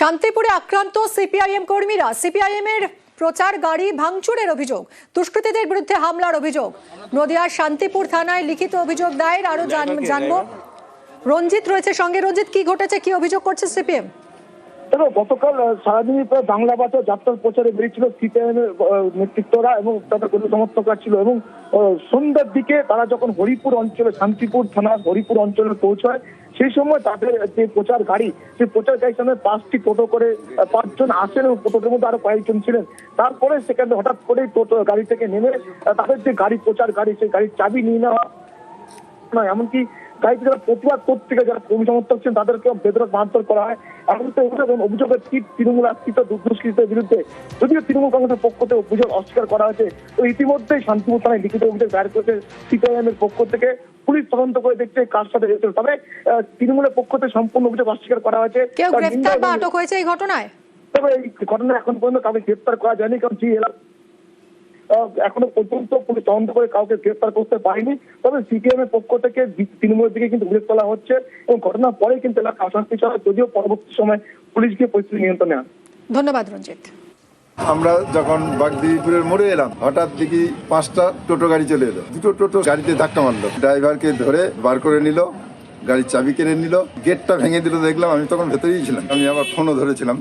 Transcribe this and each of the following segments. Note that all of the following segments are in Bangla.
শান্তিপুরে আক্রান্ত সিপিআইএম কর্মীরা সিপিআইএম এর প্রচার গাড়ি ভাঙচুরের অভিযোগ দুষ্কৃতীদের বিরুদ্ধে হামলার অভিযোগ। নদিয়ার শান্তিপুর থানায় লিখিত অভিযোগ দায়ের আরও জানব। রঞ্জিত রয়েছে। সঙ্গে রঞ্জিত কি ঘটেছে কি অভিযোগ করছে সিপিএম? দেখো গতকাল সারাদিনই প্রায় বাংলা বাজার যাত্রার প্রচারে বেরিয়েছিল সিপিআইএম এর নেতৃত্বরা এবং তাদের কর্মী সমর্থকরা ছিল এবং সন্ধ্যার দিকে তারা যখন হরিপুর অঞ্চলে শান্তিপুর থানা হরিপুর অঞ্চলে পৌঁছায় সেই সময় তাদের যে প্রচার গাড়ি, সেই প্রচার গাড়ির সামনে পাঁচটি টোটো করে পাঁচজন আসেন এবং টোটোর মধ্যে আরও কয়েকজন ছিলেন। তারপরে সেখানে হঠাৎ করেই টোটো গাড়ি থেকে নেমে তাদের যে গাড়ি, প্রচার গাড়ি, সেই গাড়ির চাবি নিয়ে নেওয়া নয় এমনকি গাড়িতে যারা প্রতিবাদ করতে গিয়ে যারা কর্মী সমর্থক ছিলেন তাদেরকে বেদরক মারধর করা হয়। এমন তো অভিযোগ এবং অভিযোগের তীর তৃণমূল আশ্রিত দুষ্কৃতের বিরুদ্ধে যদিও তৃণমূল কংগ্রেসের পক্ষ থেকে অভিযোগ অস্বীকার করা হয়েছে, তো ইতিমধ্যেই শান্তিপুর থানায় লিখিত অভিযোগ দায়ের করেছে সিপিআইএম এর পক্ষ থেকে। পুলিশ তদন্ত করে দেখছে কার সাথে হয়েছে তবে তৃণমূলের পক্ষ থেকে সম্পূর্ণ অভিযোগ অস্বীকার করা হয়েছে। কেউ গ্রেফতার বা আটক হয়েছে এই ঘটনায়? তবে এই ঘটনা এখন পর্যন্ত কাউকে গ্রেপ্তার করা যায়নি কারণ যে এখনও পর্যন্ত পুলিশ তদন্ত করে কাউকে গ্রেপ্তার করতে পারেনি। তবে সিপিএম এর পক্ষ থেকে তৃণমূলের দিকে কিন্তু উল্লেখ তোলা হচ্ছে এবং ঘটনার পরে কিন্তু এলাকা অশান্তি চলা যদিও পরবর্তী সময় পুলিশ গিয়ে পরিস্থিতি নিয়ন্ত্রণে আনে। ধন্যবাদ রঞ্জিত। আমরা যখন বাগদিপুরের মোড়ে এলাম হঠাৎ দেখি পাঁচটা টোটো গাড়ি চলে এলো। দুটো টোটো গাড়িতে ধাক্কা মারলো। ড্রাইভারকে ধরে বার করে নিল গাড়ির চাবি কেড়ে নিল গেটটা ভেঙে দিল দেখলাম আমি তখন ভেতরেই ছিলাম। আমি আমার ফোনও ধরেছিলাম।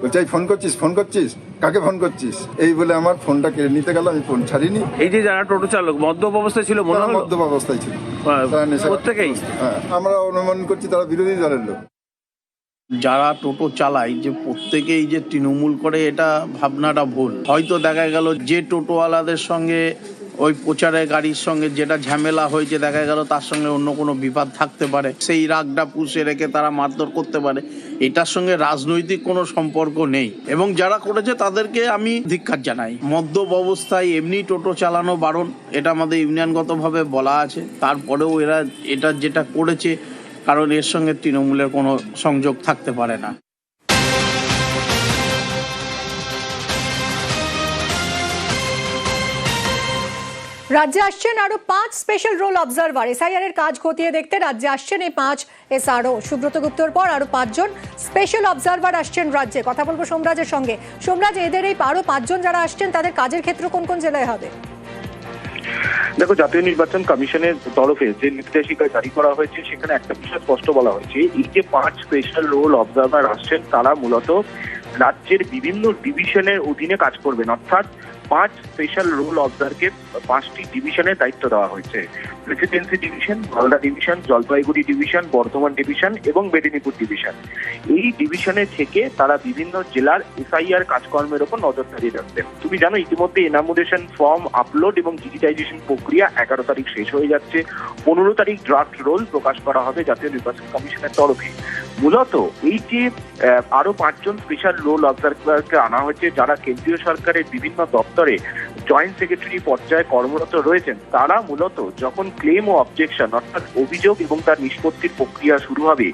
বলছে ফোন করছিস? ফোন করছিস? কাকে ফোন করছিস? এই বলে আমার ফোনটা কেড়ে নিতে গেল আমি ফোন ছাড়িনি। এই যে যারা টোটো চালক মদ্যপ অবস্থায় ছিল মদ্যপ অবস্থায় ছিল। হ্যাঁ, প্রত্যেকেই হ্যাঁ আমরা অনুমান করছি তারা বিরোধী দলের লোক। যারা টোটো চালায়, যে প্রত্যেকেই যে তৃণমূল করে, এটা ভাবনাটা ভুল। হয়তো দেখা গেল যে টোটোওয়ালাদের সঙ্গে, ওই প্রচারের গাড়ির সঙ্গে যেটা ঝামেলা হয়েছে, দেখা গেল তার সঙ্গে অন্য কোনো বিবাদ থাকতে পারে। সেই রাগটা পুষে রেখে তারা মারধর করতে পারে। এটার সঙ্গে রাজনৈতিক কোনো সম্পর্ক নেই। এবং যারা করেছে, তাদেরকে আমি ধিক্কার জানাই। মদ্যপ অবস্থায় এমনি টোটো চালানো বারণ, এটা আমাদের ইউনিয়নগতভাবে বলা আছে। তারপরেও এরা, এটা যেটা করেছে কারণ এর সঙ্গে তৃণমূলের কোনো সংযোগ থাকতে পারে না। রাজ্যে আসছেন আরও পাঁচ স্পেশাল রোল অবজারভার এসআইআর এর কাজ খতিয়ে দেখতে রাজ্যে আসছেন এই পাঁচ এসআরও সুব্রত গুপ্তর পর আরও পাঁচজন স্পেশাল অবজারভার আসছেন রাজ্যে। কথা বলব সোমরাজের সঙ্গে। সোমরাজ, এদের এই আরও পাঁচজন যারা আসছেন, তাদের কাজের ক্ষেত্র কোন কোন জেলায় হবে? দেখো, জাতীয় নির্বাচন কমিশনের তরফে যে নির্দেশিকা জারি করা হয়েছে, সেখানে একটা বিষয় স্পষ্ট বলা হয়েছে। এই যে পাঁচ স্পেশাল রোল অবজার্ভার আসছেন, তারা মূলত রাজ্যের বিভিন্ন ডিভিশনের অধীনে কাজ করবেন। অর্থাৎ পাঁচ স্পেশাল রোল অবজারকে পাঁচটি ডিভিশনের দায়িত্ব দেওয়া হয়েছে। Presidency division Malda division Jalpaiguri division Bardhaman division এবং মেদিনীপুর ডিভিশন এই ডিভিশনে থেকে তারা বিভিন্ন জেলার এসআইআর কাজকর্মের উপর নজরদারি রাখবেন তুমি জানো, ইতিমধ্যে এনামোডেশন ফর্ম আপলোড এবং ডিজিটাইজেশন প্রক্রিয়া এগারো তারিখ শেষ হয়ে যাচ্ছে। পনেরো তারিখ ড্রাফট রোল প্রকাশ করা হবে জাতীয় নির্বাচন কমিশনের তরফে। মূলত এই যে আরও পাঁচজন স্পেশাল রোল অবজারভারকে আনা হয়েছে, যারা কেন্দ্রীয় সরকারের বিভিন্ন দপ্তরে জয়েন্ট সেক্রেটারি পর্যায়ে কর্মরত রয়েছেন, তারা মূলত যখন ক্লেম ও অবজেকশন অর্থাৎ অভিযোগ এবং তার নিষ্পত্তির প্রক্রিয়া শুরু হবে,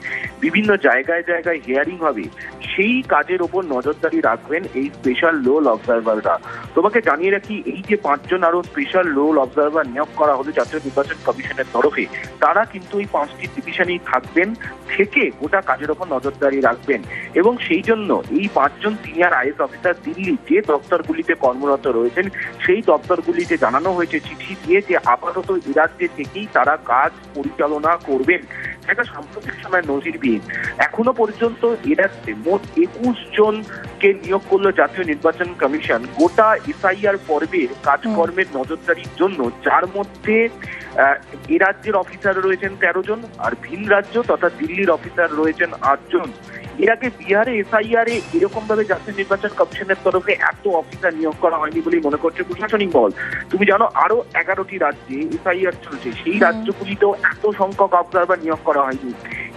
বিভিন্ন জায়গায় জায়গায় হিয়ারিং হবে, সেই কাজের ওপর নজরদারি রাখবেন এই স্পেশাল রোল অবজারভাররা তোমাকে জানিয়ে রাখি, এই যে পাঁচজন আরও স্পেশাল রোল অবজারভার নিয়োগ করা হলো জাতীয় নির্বাচন কমিশনের তরফে, তারা কিন্তু এই পাঁচটি ডিভিশনেই থাকবেন, থেকে গোটা কাজের ওপর নজরদারি রাখবেন। এবং সেই জন্য এই পাঁচজন সিনিয়র আইএস অফিসার দিল্লি যে দপ্তরগুলিতে কর্মরত রয়েছেন, সেই দপ্তরগুলিতে জানানো হয়েছে চিঠি দিয়ে যে আপাতত এ রাজ্যে থেকেই তারা কাজ পরিচালনা করবেন। একটা সাম্প্রতিক সময় নজিরবিহীন। এখনও পর্যন্ত এরাতে মোট একুশ জনকে নিয়োগ করল জাতীয় নির্বাচন কমিশন। গোটা এসআইআর পর্বের কাজকর্মের নজরদারির জন্য, যার মধ্যে এ রাজ্যের অফিসার রয়েছেন তেরো জন আর ভিন রাজ্য তথা দিল্লির অফিসার রয়েছেন আটজন। এর আগে বিহারে এসআইআর এ এরকম ভাবে জাতীয় নির্বাচন কমিশনের তরফে এত অফিসার নিয়োগ করা হয়নি বলেই মনে করছে প্রশাসনিক বল তুমি জানো আরও এগারোটি রাজ্যে এসআইআর চলছে। সেই রাজ্যগুলিতেও এত সংখ্যক অবজারভার নিয়োগ করা হয়নি।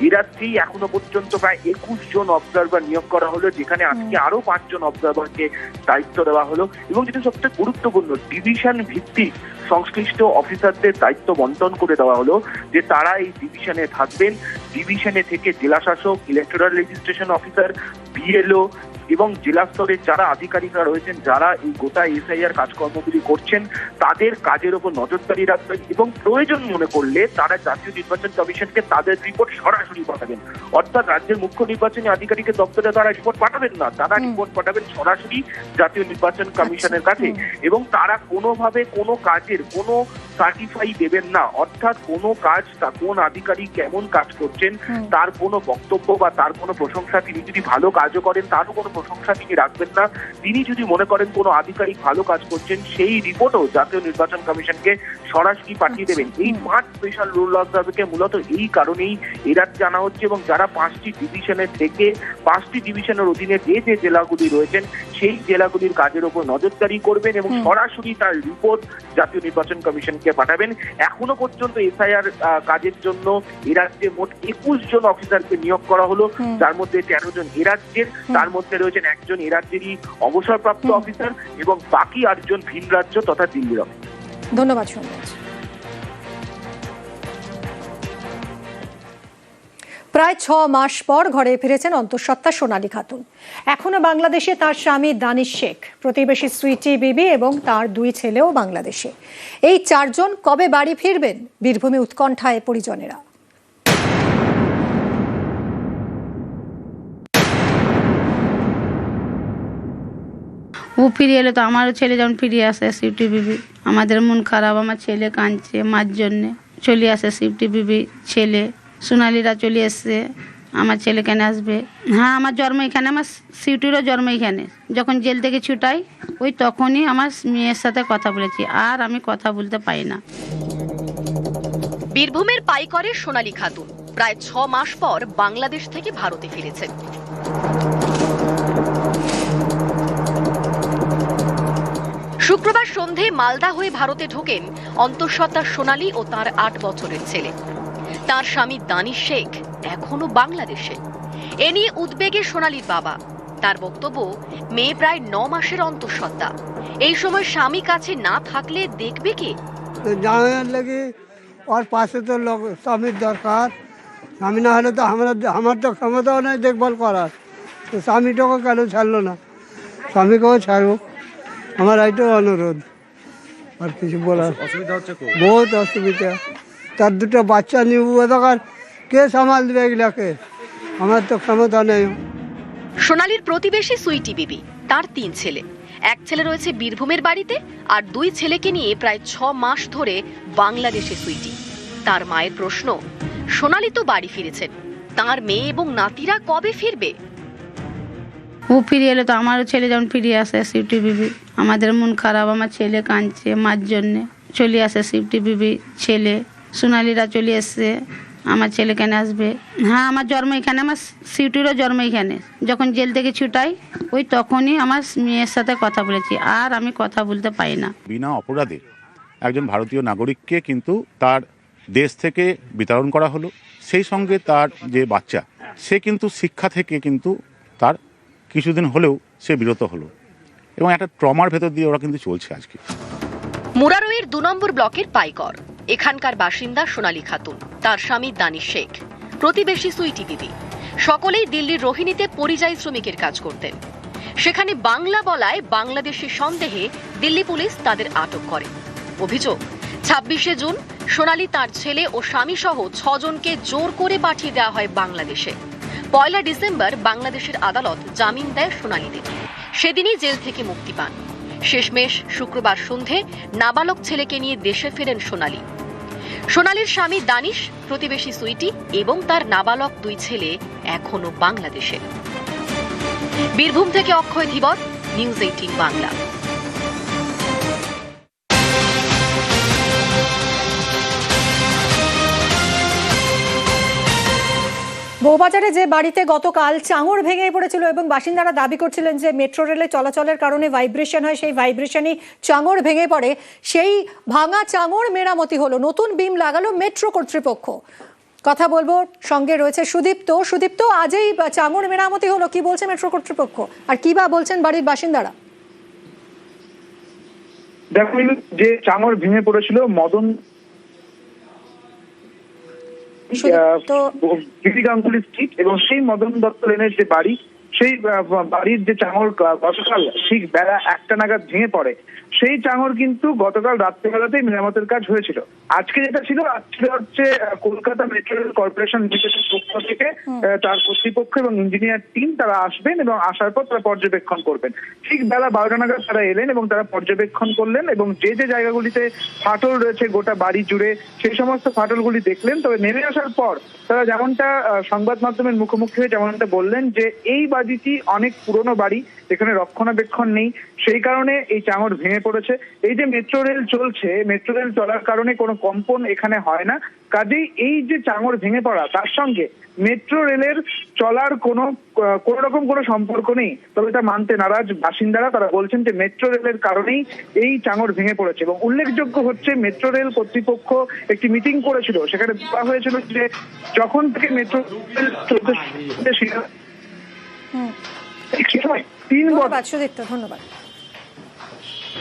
এ রাজ্যেই এখনও পর্যন্ত প্রায় একুশ জন অবজারভার নিয়োগ করা হলো যেখানে আজকে আরও পাঁচজন অবজারভারকে দায়িত্ব দেওয়া হলো এবং যেটা সবচেয়ে গুরুত্বপূর্ণ ডিভিশন ভিত্তিক সংশ্লিষ্ট অফিসারদের দায়িত্ব বন্টন করে দেওয়া হলো যে তারা এই ডিভিশনে থাকবেন। ডিভিশনে থেকে জেলা শাসক ইলেকট্রাল রেজিস্ট্রেশন অফিসার বিএলও এবং জেলা স্তরের যারা আধিকারিকরা রয়েছেন যারা এই গোটা এসআইআর কাজকর্মগুলি করছেন তাদের কাজের ওপর নজরদারি রাখবেন এবং প্রয়োজন মনে করলে তারা জাতীয় নির্বাচন কমিশনকে তাদের রিপোর্ট সরাসরি পাঠাবেন অর্থাৎ রাজ্যের মুখ্য নির্বাচনী আধিকারিকের দপ্তরে তারা রিপোর্ট পাঠাবেন না তারা। রিপোর্ট পাঠাবেন সরাসরি জাতীয় নির্বাচন কমিশনের কাছে এবং তারা কোনোভাবে কোনো কাজের কোনো সার্টিফাই দেবেন না। অর্থাৎ কোনো কাজ তা কোন আধিকারিক কেমন কাজ করছেন তার কোনো বক্তব্য বা তার কোনো প্রশংসা তিনি যদি ভালো কাজও করেন তারও কোনো প্রশংসা তিনি রাখবেন না। তিনি যদি মনে করেন কোনো আধিকারিক ভালো কাজ করছেন সেই রিপোর্টও জাতীয় নির্বাচন কমিশনকে সরাসরি পাঠিয়ে দেবেন। এই পাঁচ স্পেশাল রুল অবজার্ভকে মূলত এই কারণেই এরাত জানা হচ্ছে এবং যারা পাঁচটি ডিভিশনে থেকে পাঁচটি ডিভিশনের অধীনে যে যে জেলাগুলি রয়েছেন সেই জেলাগুলির কাজের উপর নজরদারি করবেন এবং সরাসরি তার রিপোর্ট জাতীয় নির্বাচন কমিশনকে পাঠাবেন? এখনও পর্যন্ত এসআইআর কাজের জন্য এ রাজ্যে মোট একুশ জন অফিসারকে নিয়োগ করা হলো। তার যার মধ্যে তেরো জন এ রাজ্যের তার মধ্যে রয়েছেন একজন এ রাজ্যেরই অবসরপ্রাপ্ত অফিসার এবং বাকি আটজন ভিন রাজ্য তথা দিল্লির অফিসার। ধন্যবাদ সৌম্যরাজ প্রায় ছ মাস পর ঘরে ফিরেছেন অন্তঃসত্ত্বা সোনালী খাতুন। এখনও বাংলাদেশে তার স্বামী দানিশ শেখ, প্রতিবেশী সুইটি বিবি এবং তার দুই ছেলেও বাংলাদেশে। এই চারজন কবে বাড়ি ফিরবেন? বীরভূমে উৎকণ্ঠায় পরিজনেরা। ও ফিরে এলে তো আমারও ছেলে যেমন ফিরিয়ে আসে সিফটি বিবি। আমাদের মন খারাপ, আমার ছেলে কাঁদছে মার জন্যে। চলে আসে সিফটি বিবি, ছেলে। সোনালিরা চলে এসছে, আমার ছেলে কেন আসবে। হ্যাঁ আমার জন্ম এখানে, আমার সিউটিরও জন্ম এখানে। যখন জেল থেকে ছুটাই, ওই তখনই আমার মেয়ের সাথে কথা বলেছি, আর আমি কথা বলতে পারি না। বীরভূমের পাইকরে সোনালী খাতুন, প্রায় ছ মাস পর বাংলাদেশ থেকে ভারতে ফিরেছেন। শুক্রবার সন্ধে মালদা হয়ে ভারতে ঢোকেন অন্তঃসত্ত্বা সোনালী ও তার আট বছরের ছেলে। তার স্বামী দানিশ শেখ এখনও বাংলাদেশে। এ নিয়ে উদ্বেগে সোনালীর বাবা। তার বক্তব্য মেয়ে প্রায় ন মাসের অন্তঃসত্ত্বা। এই সময় স্বামী কাছে না থাকলে দেখবে কে? তো জামাইয়ের লাগি ওর পাশে তো লোক স্বামীর দরকার। স্বামী না হলে তো আমরা আমার তো ক্ষমতাও নেই দেখভাল করার। তো স্বামীটাকে কেন ছাড়লো না? স্বামীকেও ছাড়ুক। আমার এইটাও অনুরোধ। আর কিছু বলার অসুবিধা হচ্ছে বহুত অসুবিধা। তার দুটো বাচ্চা নিব দরকার কে সামাল দেবে এগুলাকে? আমার তো ক্ষমতা নেই। সোনালীর প্রতিবেশী সুইটি বিবি তার তিন ছেলে। এক ছেলে রয়েছে বীরভূমের বাড়িতে আর দুই ছেলেকে নিয়ে প্রায় ছ মাস ধরে বাংলাদেশে সুইটি। তার মায়ের প্রশ্ন সোনালি তো বাড়ি ফিরেছেন তার মেয়ে এবং নাতিরা কবে ফিরবে? ও ফিরে এলে তো আমারও ছেলে যেমন ফিরে আসে সিফটি বিবি। আমাদের মন খারাপ আমার ছেলে কাঁদছে মার জন্যে। চলে আসে সিফটি বিবি ছেলে। সোনালিরা চলে এসছে আমার ছেলে কেন আসবে। হ্যাঁ আমার জন্ম এখানে আমার সিউটিরও জন্ম এখানে। যখন জেল থেকে ছুটাই ওই তখনই আমার মেয়ের সাথে কথা বলেছি আর আমি কথা বলতে পারি না। বিনা অপরাধে একজন ভারতীয় নাগরিককে কিন্তু তার দেশ থেকে বিতরণ করা হলো। সেই সঙ্গে তার যে বাচ্চা সে কিন্তু শিক্ষা থেকে কিন্তু তার কিছুদিন হলেও সে বিরত হলো। এবং একটা ট্রমার ভেতর দিয়ে ওরা কিন্তু চলছে আজকে। মুরারইয়ের দু নম্বর ব্লকের পাইকর। এখানকার বাসিন্দা সোনালী খাতুন। তার স্বামী দানি শেখ। প্রতিবেশী সুইটি দিদি। সকলেই দিল্লির রোহিণীতে পরিযায়ী শ্রমিকের কাজ করতেন। সেখানে বাংলা বলায় বাংলাদেশি সন্দেহে দিল্লি পুলিশ তাদের আটক করে। অভিযোগ, ছাব্বিশে জুন সোনালী তার ছেলে ও স্বামী সহ ছজনকে জোর করে পাঠিয়ে দেওয়া হয় বাংলাদেশে। পয়লা ডিসেম্বর বাংলাদেশের আদালত জামিন দেয় সোনালীদের সেদিনই জেল থেকে মুক্তি পান। শেষমেশ শুক্রবার সন্ধে নাবালক ছেলেকে নিয়ে দেশে ফেরেন সোনালী। সোনালীর স্বামী দানিশ, প্রতিবেশী সুইটি এবং তার নাবালক দুই ছেলে এখনও বাংলাদেশে। বীরভূম থেকে অক্ষয় ধীবর, নিউজ এইটিন বাংলা। বউবাজারে যে বাড়িতে গতকাল চাঙড় ভেঙে পড়েছিল এবং বাসিন্দারা দাবি করছিলেন যে মেট্রো রেলে চলাচলের কারণে ভাইব্রেশন হয়, সেই ভাইব্রেশনই চাঙড় ভেঙে পড়ে। সেই ভাঙা চাঙড় মেরামতি হলো, নতুন বিম লাগালো মেট্রো কর্তৃপক্ষ। কথা বলব, সঙ্গে রয়েছে সুদীপ্ত। সুদীপ্ত আজই চাঙড় মেরামতি হলো, কি বলছে মেট্রো কর্তৃপক্ষ? আর কি বা বলছেন বাড়ির বাসিন্দারা? দেখো যে চাঙড় ভেঙে পড়েছিল মদন গাঙ্গুলি স্ট্রিট এবং সেই মদন দত্ত লেনের যে বাড়ি সেই বাড়ির যে চাঙর গতকাল ঠিক বেলা একটা নাগাদ ভেঙে পড়ে সেই চাঙর কিন্তু গতকাল রাত্রেবেলাতেই মেরামতের কাজ হয়েছিল। আজকে যেটা ছিল আজকে হচ্ছে কলকাতা মেট্রো রেল কর্পোরেশন লিমিটেডের পক্ষ থেকে তার কর্তৃপক্ষ এবং ইঞ্জিনিয়ার টিম তারা আসবেন এবং আসার পর তারা পর্যবেক্ষণ করবেন। ঠিক বেলা বারোটা নাগাদ তারা এলেন এবং তারা পর্যবেক্ষণ করলেন এবং যে যে জায়গাগুলিতে ফাটল রয়েছে গোটা বাড়ি জুড়ে সেই সমস্ত ফাটলগুলি দেখলেন। তবে নেমে আসার পর তারা যেমনটা সংবাদ মাধ্যমের মুখোমুখি হয়ে যেমনটা বললেন যে এই বাড়িটি অনেক পুরনো বাড়ি, এখানে রক্ষণাবেক্ষণ নেই। সেই কারণে এই চাঙর ভেঙে পড়েছে। এই যে মেট্রো রেল চলছে, মেট্রো রেল চলার কারণে কোনো কম্পন এখানে হয় না। কাজেই এই যে চাঙর ভেঙে পড়া, তার সঙ্গে মেট্রো রেলের চলার কোনো কোনো রকম কোনো সম্পর্ক নেই। তবে এটা মানতে নারাজ বাসিন্দারা। তারা বলছেন যে মেট্রো রেলের কারণেই এই চাঙর ভেঙে পড়েছে এবং উল্লেখযোগ্য হচ্ছে মেট্রো রেল কর্তৃপক্ষ একটি মিটিং করেছিল। সেখানে বলা হয়েছিল যে যখন থেকে মেট্রো রেল চলতে ধন্যবাদ সুদীপ্ত ধন্যবাদ।